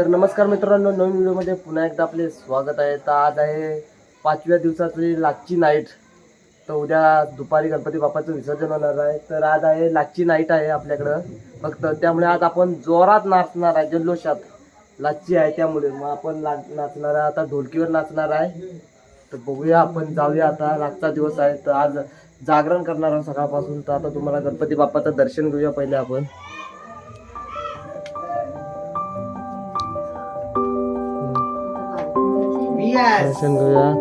तर नमस्कार मित्रांनो नवीन व्हिडिओमध्ये पुन्हा एकदा आपले स्वागत आहे. तर आज आहे पाचव्या दिवसाची लागची नाईट तर उद्या दुपारी गणपती बाप्पाचं विसर्जन होणार आहे. तर आज आहे लागची नाईट आहे आपल्याकडं. फक्त त्यामुळे आज आपण जोरात नाचणार आहे जल्लोषात. लागची आहे त्यामुळे. मग आपण ला नाचणार आहे. आता ढोलकीवर नाचणार आहे. तर बघूया आपण जाऊया आता. लागचा दिवस आहे. तर आज जागरण करणार आहोत सकाळपासून. तर आता तुम्हाला गणपती बाप्पाचं दर्शन घेऊया पहिले आपण. दर्शन घेऊया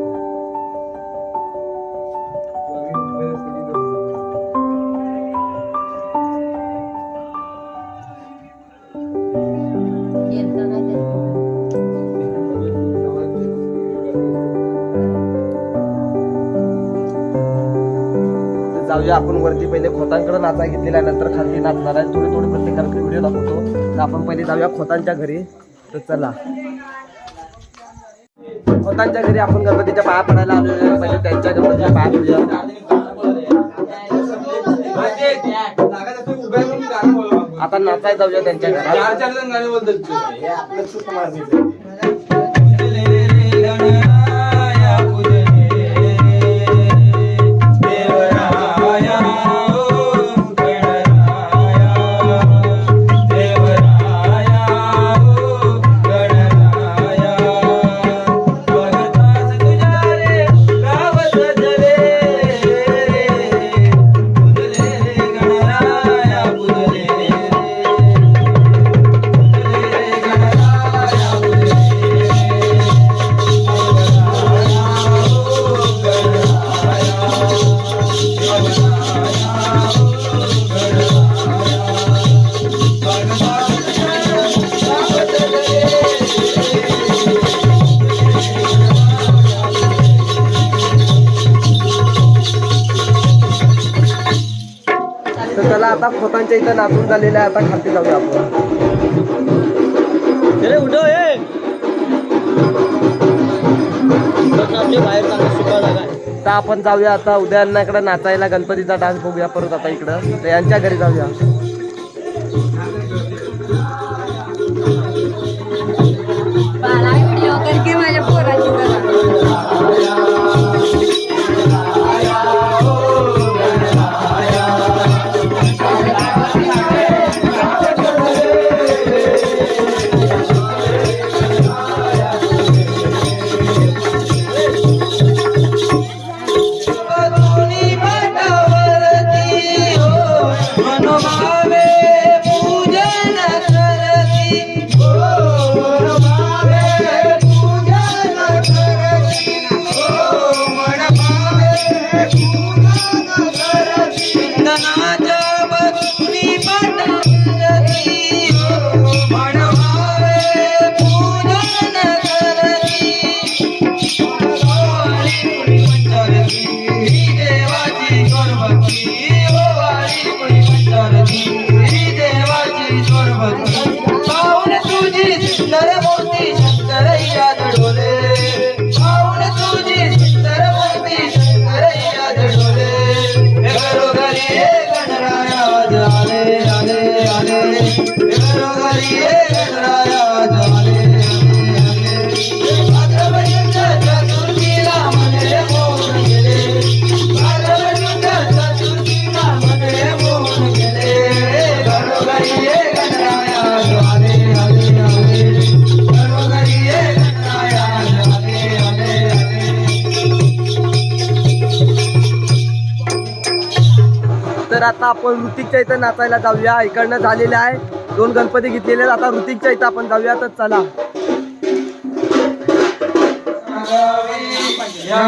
जाऊया आपण वरती. पहिले खोतांकडे नाचा घेतलेला नंतर खाली नाचणार आहे. थोडे थोडे प्रत्येकाकडे व्हिडिओ दाखवतो. तर आपण पहिले जाऊया खोतांच्या घरी. तर चला. खोतांच्या घरी आपण गणपतीच्या पाया पडायला आलो पहिले त्यांच्या गणपतीच्या पाया पडूया. आता नाचाय जाऊया त्यांच्या घरात इथं नाचून झालेलं आहे आता खालती जाऊया आपण. तर आपण जाऊया आता उद्या इकडे नाचायला गणपतीचा डान्स बघूया परत आता इकडं. तर यांच्या घरी जाऊया. तर आता आपण ऋतिकच्या इथं नाचायला जाऊया. इकडनं झालेलं आहे. दोन गणपती घेतलेले आहेत. आता ऋतिकच्या इथं आपण जाऊया तर चला. या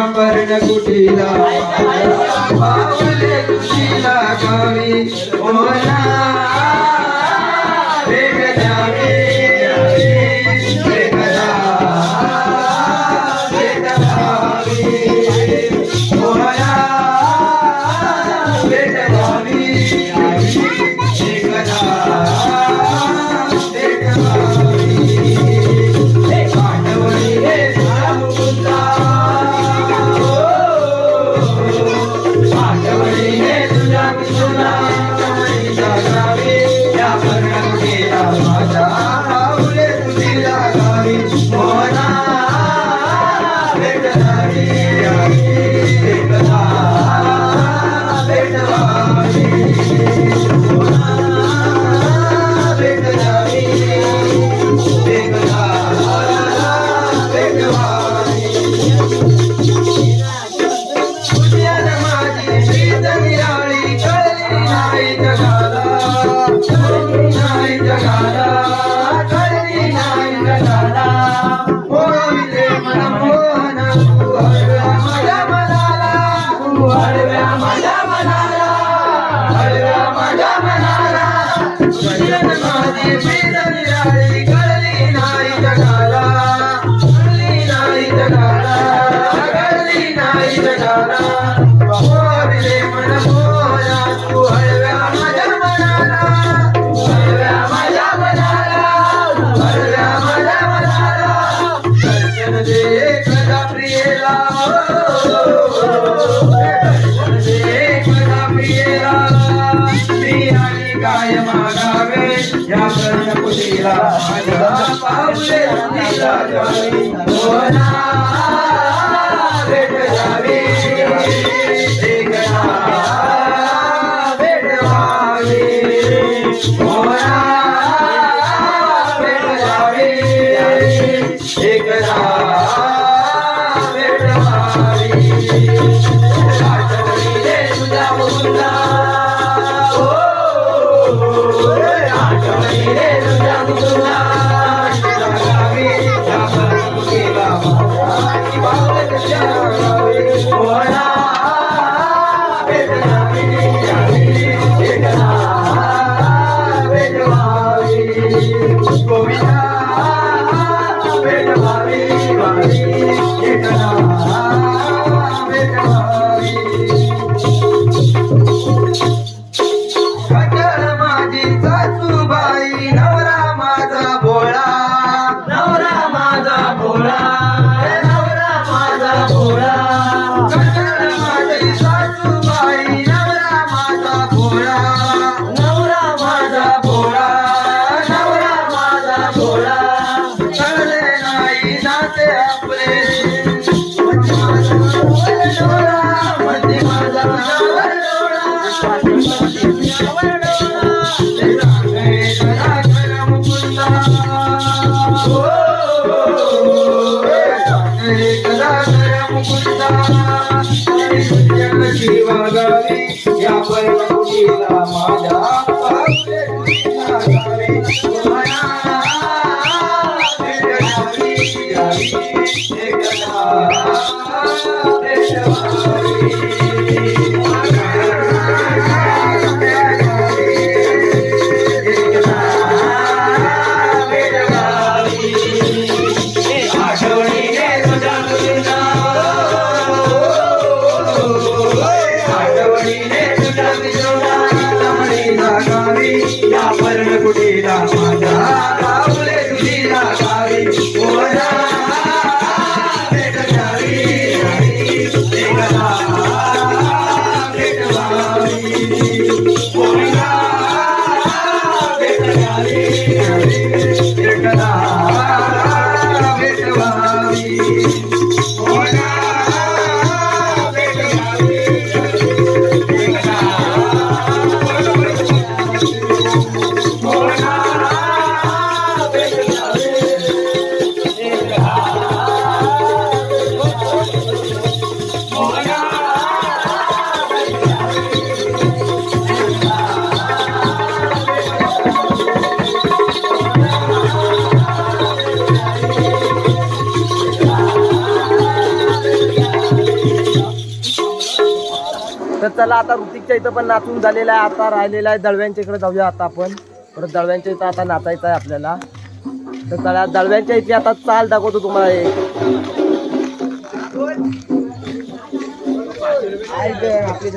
Amém. 什么呀？चला आता ऋतिकच्या इथं पण नाचून झालेला आहे आता राहिलेला आहे. दळव्यांच्या इकडे जाऊया आता आपण. परत दळव्यांच्या इथं आता नाचायचं आहे आपल्याला. तर चला दळव्यांच्या इथे आता चाल दाखवतो तुम्हाला एक. आपली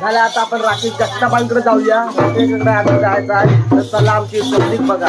झालं आता आपण राकेश जगतापांकडे जाऊया. आम्ही जायचं आहे. तर चला आमची पब्लिक बघा.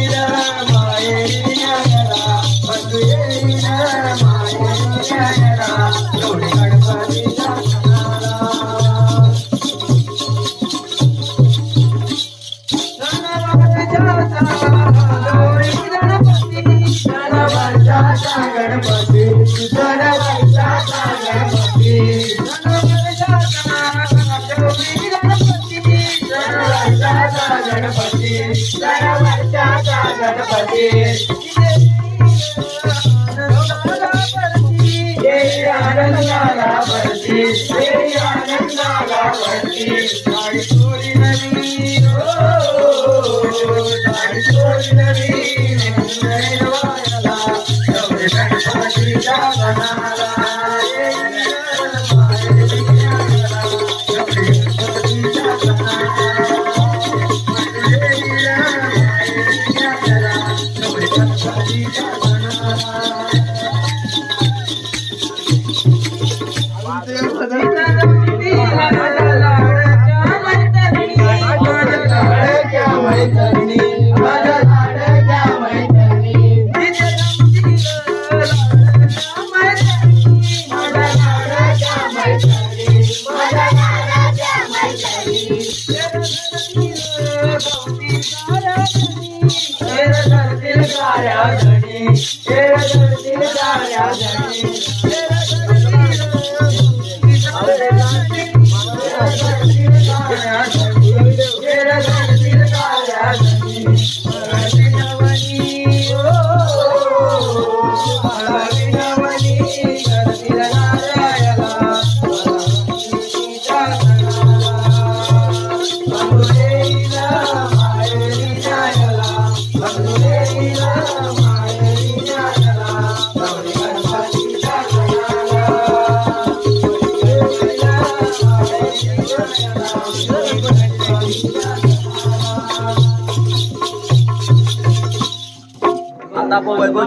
आता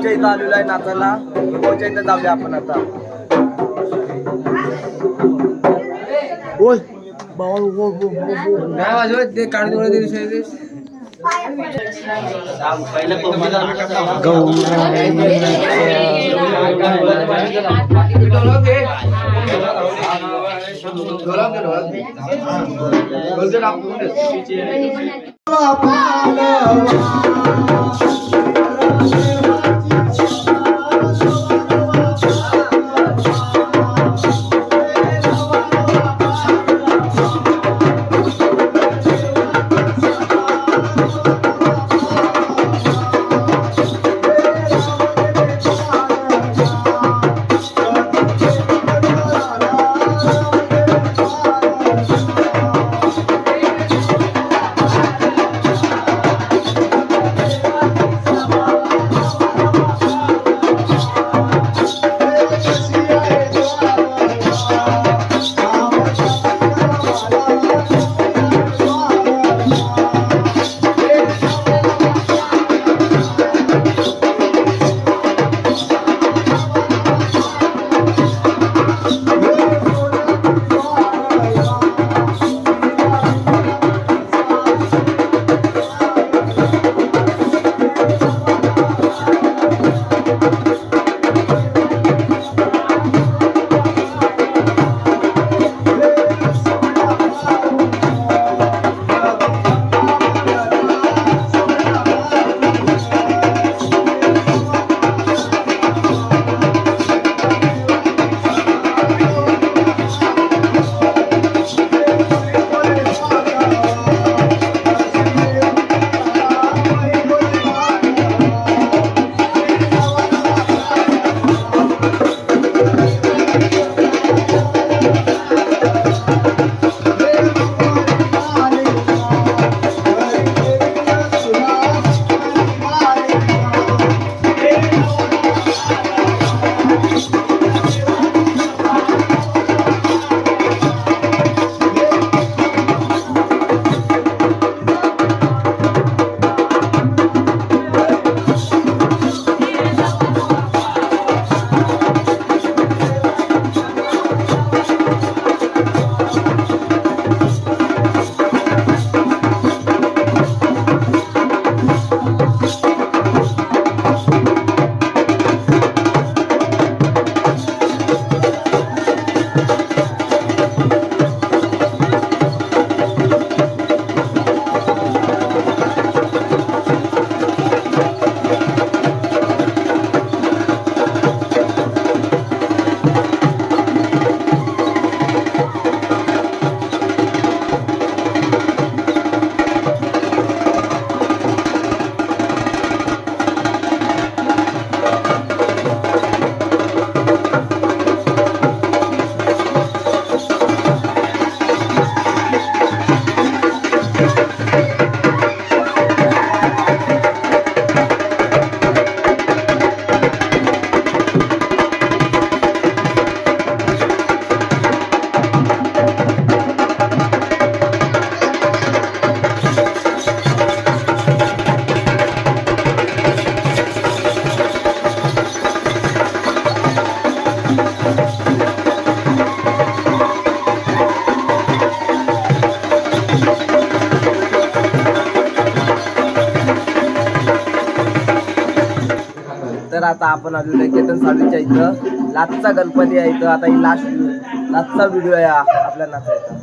आपण वैभवच्या इथं आलेलो आहे नाचायला. वैभवच्या इथं जाऊया आपण आता? काय वाजवत ते? काढ डोळे दिवशी बापाला आता आपण आलेलो आहे केतन साडूच्या इथं. लाचचा गणपती आहे इथं. आता ही लास्ट लाचचा व्हिडिओ आहे आपल्या नाचायचा.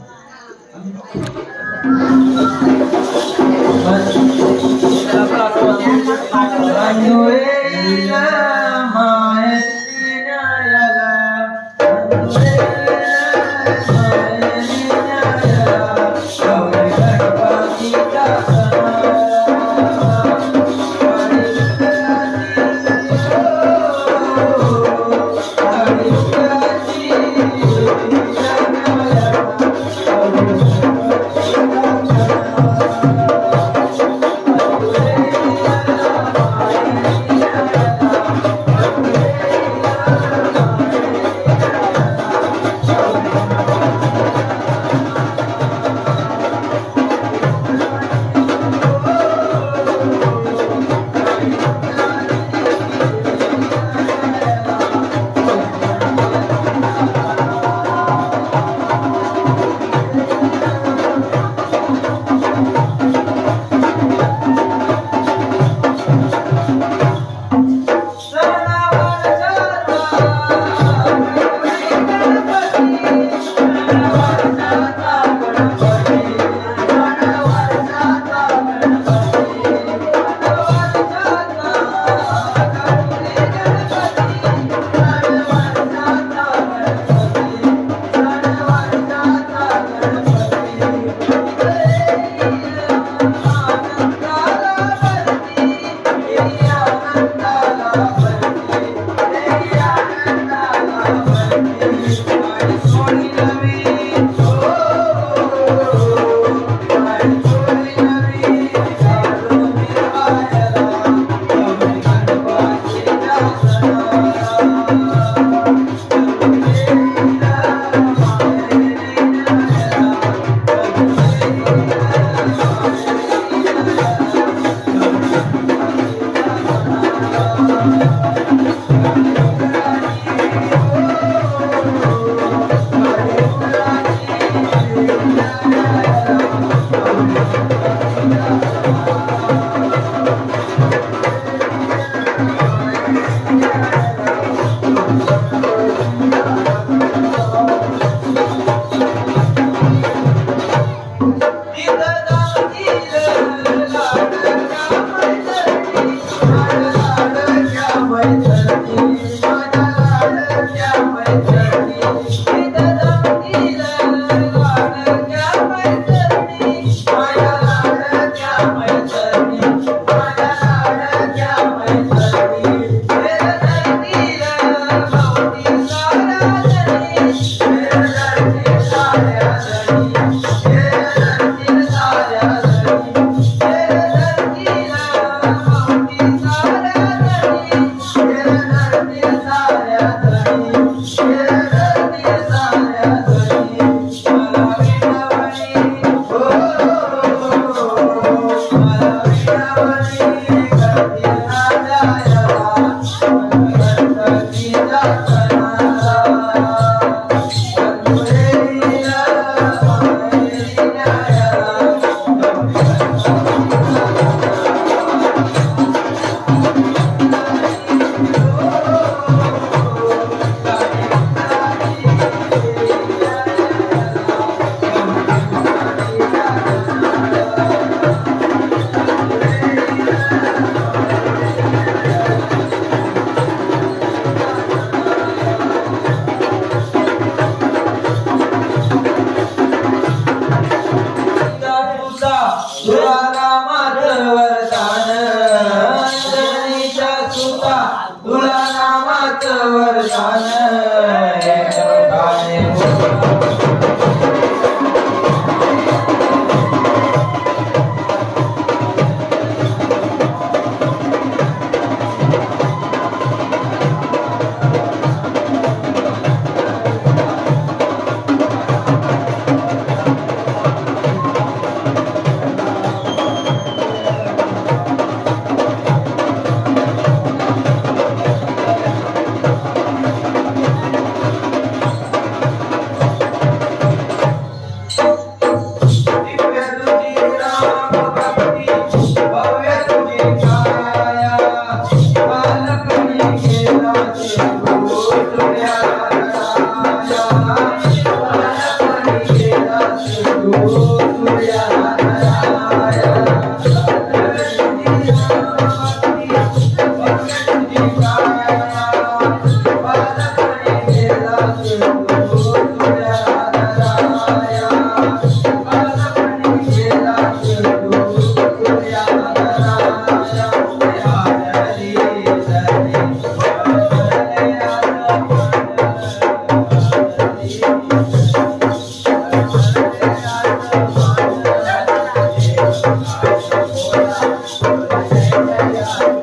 Dios.